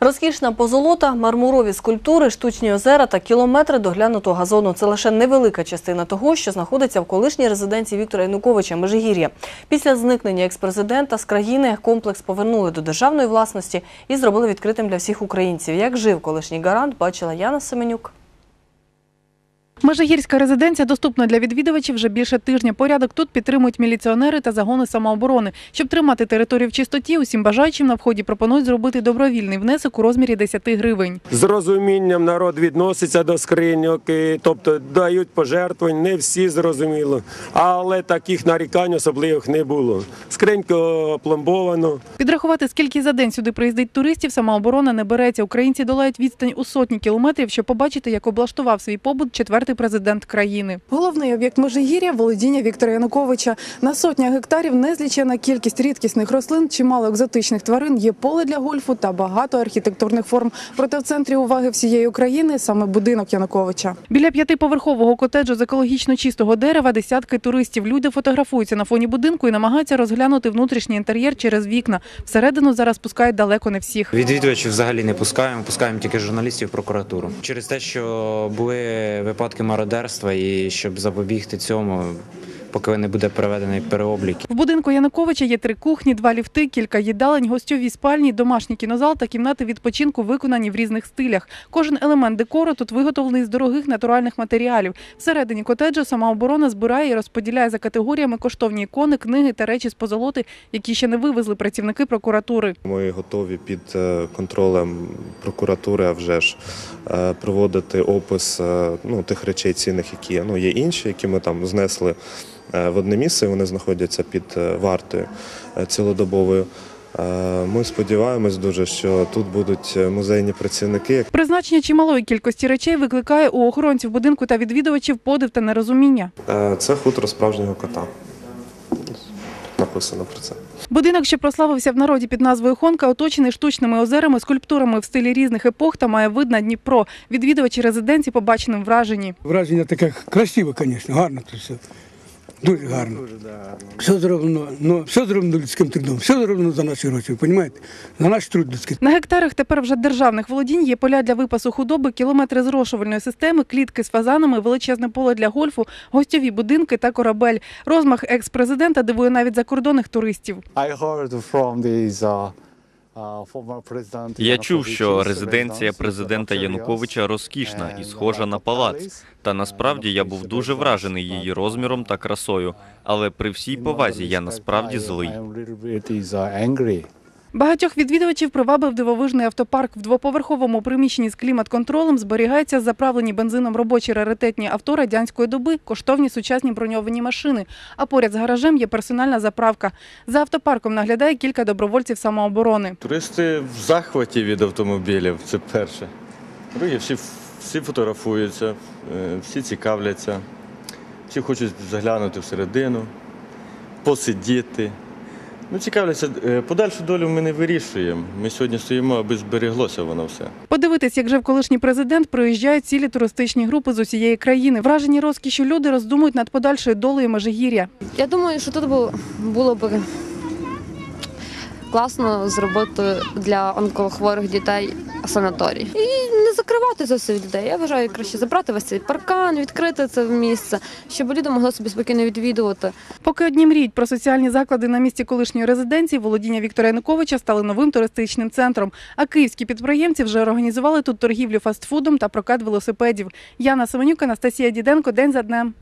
Розкішна позолота, мармурові скульптури, штучні озера та кілометри доглянутого газону – це лише невелика частина того, що знаходиться в колишній резиденції Віктора Януковича Межигір'я. Після зникнення експрезидента з країни комплекс повернули до державної власності і зробили відкритим для всіх українців. Як жив колишній гарант, бачила Яна Семенюк. Межигірська резиденція доступна для відвідувачів вже більше тижня. Порядок тут підтримують міліціонери та загони самооборони. Щоб тримати територію в чистоті, усім бажаючим на вході пропонують зробити добровільний внесок у розмірі 10 гривень. з розумінням народ відноситься до скриньок, тобто дають пожертвувань, не всі зрозуміло, але таких нарікань особливих не було. Скринька опломбовано. Підрахувати, скільки за день сюди приїздить туристів, самооборона не береться. Українці долають відстань у сотні кілометрів, щоб побачити, як облаштував свій побут четвертий президент країни. Головний об'єкт Межигір'я – володіння Віктора Януковича. На сотнях гектарів незлічена кількість рідкісних рослин, чимало екзотичних тварин, є поле для гольфу та багато архітектурних форм. Проте в центрі уваги всієї України саме будинок Януковича. Біля п'ятиповерхового котеджу з екологічно чистого дерева десятки туристів. Люди фотографуються на фоні будинку і намагаються розглянути внутрішній інтер'єр через вікна. Всередину зараз пускають далеко не всіх. Відвідувачів взагалі не пускаємо, пускаємо тільки журналістів, прокуратуру. Через те, що були випадки мародерства, і щоб запобігти цьому, поки не буде проведений переоблік. В будинку Януковича є три кухні, два ліфти, кілька їдалень, гостьові спальні, домашній кінозал та кімнати відпочинку виконані в різних стилях. Кожен елемент декору тут виготовлений з дорогих натуральних матеріалів. Всередині котеджу самооборона збирає і розподіляє за категоріями коштовні ікони, книги та речі з позолоти, які ще не вивезли працівники прокуратури. Ми готові під е, контролем прокуратури, а вже ж е, проводити опис е, ну, тих речей цінних, які є. Ну, є інші, які ми там знесли в одне місце. Вони знаходяться під е, вартою е, цілодобовою. Е, Ми сподіваємось дуже, що тут будуть е, музейні працівники, Призначення чималої кількості речей викликає у охоронців будинку та відвідувачів подив та нерозуміння. Е, Це хутро справжнього кота. Написано про це. Будинок, що прославився в народі під назвою Хонка, оточений штучними озерами, скульптурами в стилі різних епох та має вид на Дніпро. Відвідувачі резиденції побаченим вражені. Враження таке красиве, звісно, гарно це все. Дуже гарно. Все зроблено, ну, все зроблено людським трудом, все зроблено за наші гроші, розумієте? За наш труд людський. На гектарах тепер вже державних володінь є поля для випасу худоби, кілометри зрошувальної системи, клітки з фазанами, величезне поле для гольфу, гостьові будинки та корабель. Розмах екс-президента дивує навіть закордонних туристів. I heard from these, uh, Я чув, що резиденція президента Януковича розкішна і схожа на палац. Та насправді я був дуже вражений її розміром та красою. Але при всій повазі я насправді злий. Багатьох відвідувачів привабив дивовижний автопарк. В двоповерховому приміщенні з клімат-контролем зберігаються заправлені бензином робочі раритетні авто радянської доби, коштовні сучасні броньовані машини. А поряд з гаражем є персональна заправка. За автопарком наглядає кілька добровольців самооборони. Туристи в захваті від автомобілів, це перше. Друге, всі, всі фотографуються, е, всі цікавляться, всі хочуть заглянути всередину, посидіти. Ну, цікавляться, Е, подальшу долю ми не вирішуємо. Ми сьогодні стоїмо, аби збереглося воно все. Подивитись, як жив колишній президент, проїжджають цілі туристичні групи з усієї країни. Вражені розкішю люди роздумують над подальшою долею Межигір'я. Я думаю, що тут було, було б класно зробити для онкохворих дітей санаторій. І не закривати все людей. Я вважаю краще забрати весь цей паркан, відкрити це місце, щоб люди могли собі спокійно відвідувати. Поки одні мріють про соціальні заклади на місці колишньої резиденції, володіння Віктора Януковича стали новим туристичним центром. А київські підприємці вже організували тут торгівлю фастфудом та прокат велосипедів. Яна Семенюк, Анастасія Діденко, день за днем.